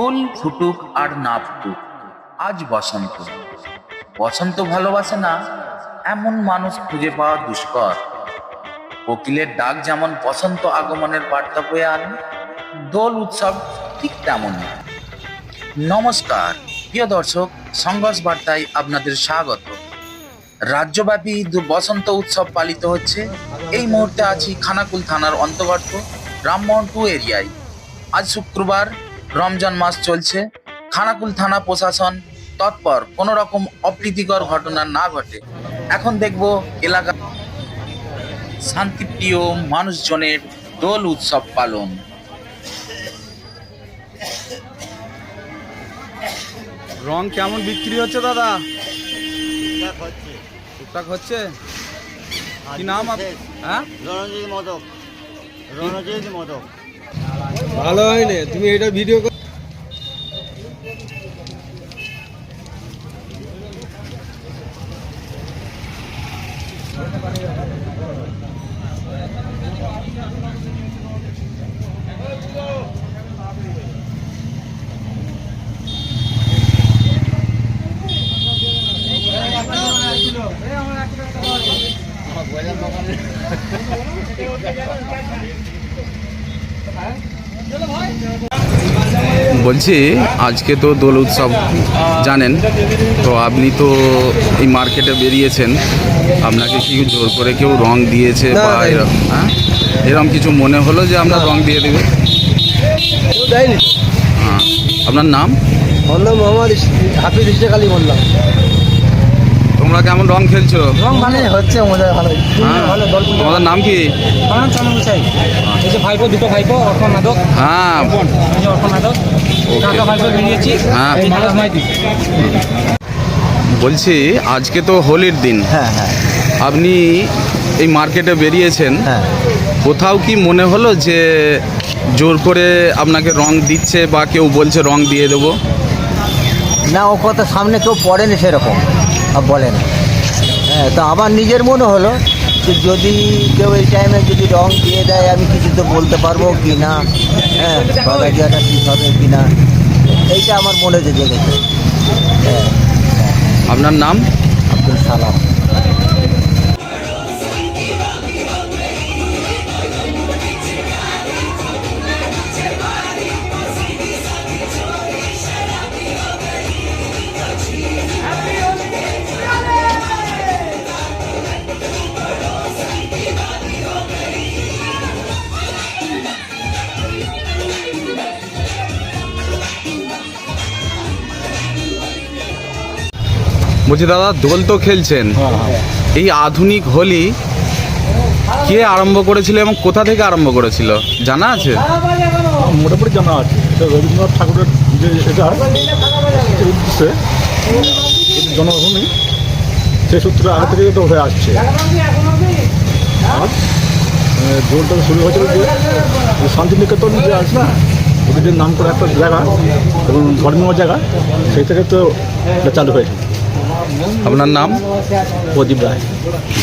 ফুল ফুটুক আর না ফুটুক আজ বসন্ত। বসন্ত ভালোবাসে না, এমন মানুষ খুঁজে পাওয়া দুষ্কর। কোকিলের ডাক যেমন বসন্ত আগমনের বার্তা বয়ে আনে, দোল উৎসব ঠিক তেমনই। নমস্কার, প্রিয় দর্শক, সংঘর্ষ বার্তায় আপনাদের স্বাগত। রাজ্যব্যাপী বসন্ত উৎসব পালিত হচ্ছে। এই মুহূর্তে আছি খানাকুল থানার অন্তর্গত রামমোহন টু এরিয়ায়। আজ শুক্রবার রমজান মাস চলছে। খানাকুল থানা প্রশাসন তৎপর কোনো রকম অপ্রীতিকর ঘটনা না ঘটে। এখন দেখব এলাকা শান্তিপ্রিয় মানুষজনের দোল উৎসব পালন। রং কেমন বিক্রি হচ্ছে দাদা? হচ্ছে। টুকটাক হচ্ছে? কি নাম। হ্যাঁ? রণজিৎ মদক। রণজিৎ মদক। ভালো হয়নি তুমি এটা ভিডিও বলছি আজকে তো দোল উৎসব জানেন? তো আপনি তো এই মার্কেটে বেরিয়েছেন আপনাকে কি জোর করে কেউ রং দিয়েছে বা এরকম হ্যাঁ? এরকম কিছু মনে হলো যে আমরা রং দিয়ে দেবো? হ্যাঁ। আপনার নাম? আমার নাম মোহাম্মদ হাফিজ ইসেক আলী বললাম তোমরা কেমন রং খেলছো? রং মানে হচ্ছে আমাদের ভালো হ্যাঁ। ভালো দল তোমাদের নাম কি? আমার নাম চন্দ্র মুসাই এই যে ভাইপো দুটো ভাইপো অর্পণ মাদক। হ্যাঁ। এই যে অর্পণ মাদক। কাকা ভাইপো বেরিয়েছি হ্যাঁ। বলছি আজকে তো হোলির দিন। হ্যাঁ হ্যাঁ। আপনি এই মার্কেটে বেরিয়েছেন। হ্যাঁ। কোথাও কি মনে হলো যে জোর করে আপনাকে রং দিচ্ছে বা কেউ বলছে রং দিয়ে দেবো? না ও কথা সামনে কেউ পড়েনি সেরকম। বলে না। হ্যাঁ তো আমার নিজের মনে হলো যে যদি কেউ এই টাইমে যদি রং দিয়ে দেয় আমি কিছু তো বলতে পারব কি না? হ্যাঁ বাগাজিয়াটা ঠিক হবে কি না? এইটা আমার মনে যে জেগেছে হ্যাঁ। আপনার নাম? আব্দুল সালাম। বলছি দাদা দোল তো খেলছেন। এই আধুনিক হোলি কে আরম্ভ করেছিল এবং কোথা থেকে আরম্ভ করেছিল? জানা আছে? মোটামুটি জানা আছে। রবীন্দ্রনাথ ঠাকুরের যে এটা উদ্দেশ্যে এর জন্মভূমি সেই সূত্রে আগে থেকে তো হয়ে আসছে। আর দোলটা শুরু হয়েছিল যে শান্তিনিকেতন যে আছে না ওদের যে নাম করে একটা জায়গা এবং ধর্মীয় জায়গা সেই থেকে তো চালু হয়েছে। আপনার নাম? প্রদীপ রায়।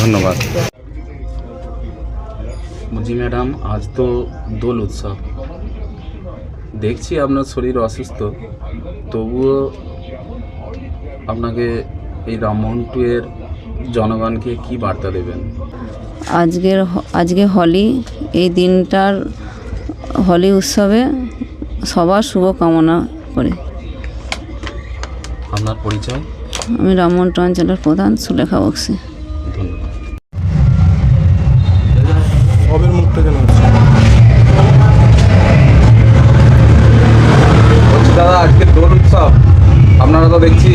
ধন্যবাদ। বলছি ম্যাডাম আজ তো দোল উৎসব। দেখছি আপনার শরীর অসুস্থ। তবুও আপনাকে এই রামমোহন টু এর জনগণকে কি বার্তা দেবেন? আজকের আজকে হোলি এই দিনটার হোলি উৎসবে সবার শুভ কামনা করি। আপনার পরিচয়? আমি রামমন্ট অঞ্চলের প্রধান সুলেখা বক্সি। দাদা আজকে দোল উৎসব। আপনারা তো দেখছি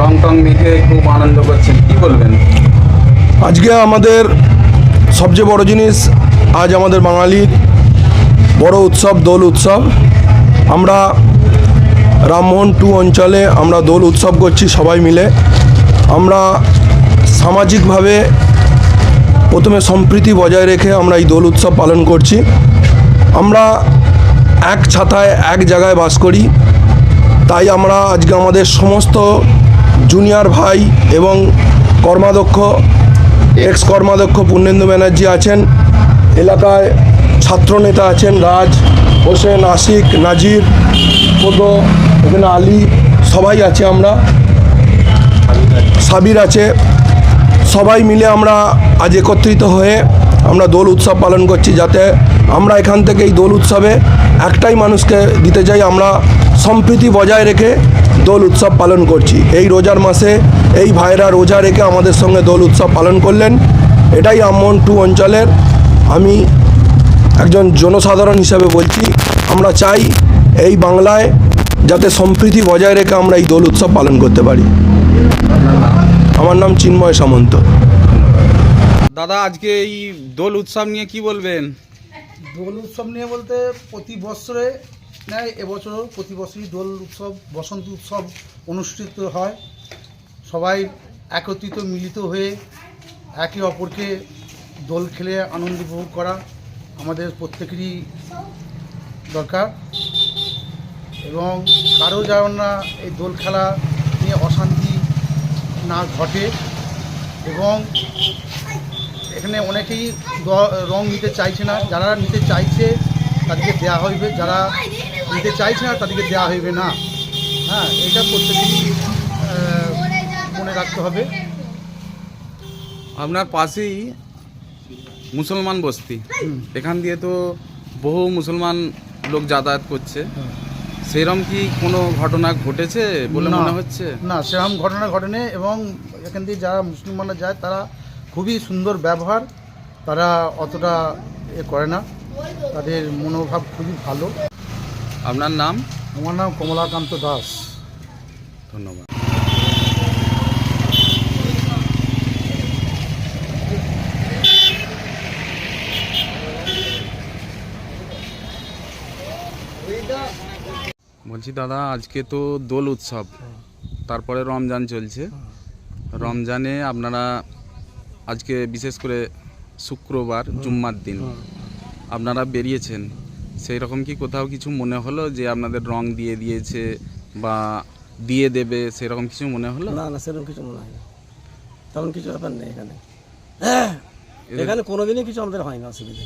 রং টং মেখে খুব আনন্দ করছেন। কি বলবেন? আজকে আমাদের সবচেয়ে বড় জিনিস আজ আমাদের বাঙালির বড় উৎসব দোল উৎসব। আমরা রামমোহন টু অঞ্চলে আমরা দোল উৎসব করছি সবাই মিলে। আমরা সামাজিকভাবে প্রথমে সম্প্রীতি বজায় রেখে আমরা এই দোল উৎসব পালন করছি। আমরা এক ছাতায় এক জায়গায় বাস করি। তাই আমরা আজকে আমাদের সমস্ত জুনিয়র ভাই এবং কর্মাধ্যক্ষ এক্স কর্মাধ্যক্ষ পূর্ণেন্দু ব্যানার্জি আছেন। এলাকায় ছাত্রনেতা আছেন রাজ হোসেন, আশিক, নাজির সম্পদ এখানে আলী, সবাই আছে আমরা। সাবির আছে। সবাই মিলে আমরা আজ একত্রিত হয়ে আমরা দোল উৎসব পালন করছি যাতে আমরা এখান থেকে এই দোল উৎসবে একটাই মানুষকে দিতে চাই, আমরা সম্প্রীতি বজায় রেখে দোল উৎসব পালন করছি। এই রোজার মাসে এই ভাইরা রোজা রেখে আমাদের সঙ্গে দোল উৎসব পালন করলেন। এটাই আমন টু অঞ্চলের। আমি একজন জনসাধারণ হিসাবে বলছি, আমরা চাই এই বাংলায় যাতে সম্প্রীতি বজায় রেখে আমরা এই দোল উৎসব পালন করতে পারি। আমার নাম চিন্ময় সামন্ত। দাদা আজকে এই দোল উৎসব নিয়ে কি বলবেন? দোল উৎসব নিয়ে বলতে প্রতি বছরে নেয় এবছরও প্রতি বছরই দোল উৎসব বসন্ত উৎসব অনুষ্ঠিত হয়। সবাই একত্রিত মিলিত হয়ে একে অপরকে দোল খেলে আনন্দ উপভোগ করা আমাদের প্রত্যেকেরই দরকার। এবং কারও যেন না এই দোল খেলা নিয়ে অশান্তি না ঘটে এবং এখানে অনেকেই রং নিতে চাইছে না। যারা নিতে চাইছে তাদেরকে দেওয়া হইবে। যারা নিতে চাইছে না তাদেরকে দেওয়া হইবে না। হ্যাঁ এটা প্রত্যেকেরই আহ, মনে রাখতে হবে। আপনার পাশেই মুসলমান বস্তি। এখান দিয়ে তো বহু মুসলমান লোক যাতায়াত করছে। সেরম কি কোনো ঘটনা ঘটেছে বলে। মনে হচ্ছে? না সেরকম ঘটনা ঘটেনি এবং এখান দিয়ে যারা মুসলিমানরা যায় তারা খুবই সুন্দর ব্যবহার তারা অতটা এ করে না। তাদের মনোভাব খুবই ভালো। আপনার নাম? আমার নাম কমলাকান্ত দাস। ধন্যবাদ। বলছি দাদা আজকে তো দোল উৎসব। তারপরে রমজান চলছে। রমজানে আপনারা আজকে বিশেষ করে শুক্রবার জুম্মার দিন। আপনারা বেরিয়েছেন। সেই রকম কি কোথাও কিছু মনে হলো যে আপনাদের রং দিয়ে দিয়েছে বা দিয়ে দেবে? সেরকম কিছু মনে হলো? না না সেরকম কিছু মনে হয় না। তেমন কিছু ব্যাপার নেই এখানে। এখানে কোনোদিনই কিছু আমাদের হয় না অসুবিধা।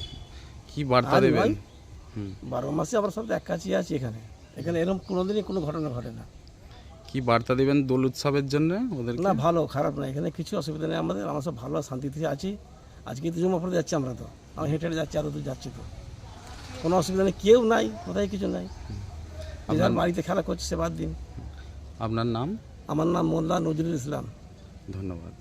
কি বার্তা দেবেন? হুম। বারো মাসে আমরা সব এক কাছেই আছি এখানে। এখানে এরকম কোনোদিনই কোনো ঘটনা ঘটে না। কি বার্তা দেবেন দোল উৎসবের জন্য ওদের না ভালো খারাপ না এখানে কিছু অসুবিধা নেই আমাদের। আমরা সব ভালো শান্তিতে আছি। আজকে তো জমা পড়ে যাচ্ছি আমরা তো। আমরা হেঁটে হেঁটে যাচ্ছি আরও তো যাচ্ছি তো। কোনো অসুবিধা নেই কেউ নাই কোথায় কিছু নাই। যার বাড়িতে খেলা করছে সে বাদ দিন। আপনার নাম? আমার নাম মোল্লা নজরুল ইসলাম। ধন্যবাদ।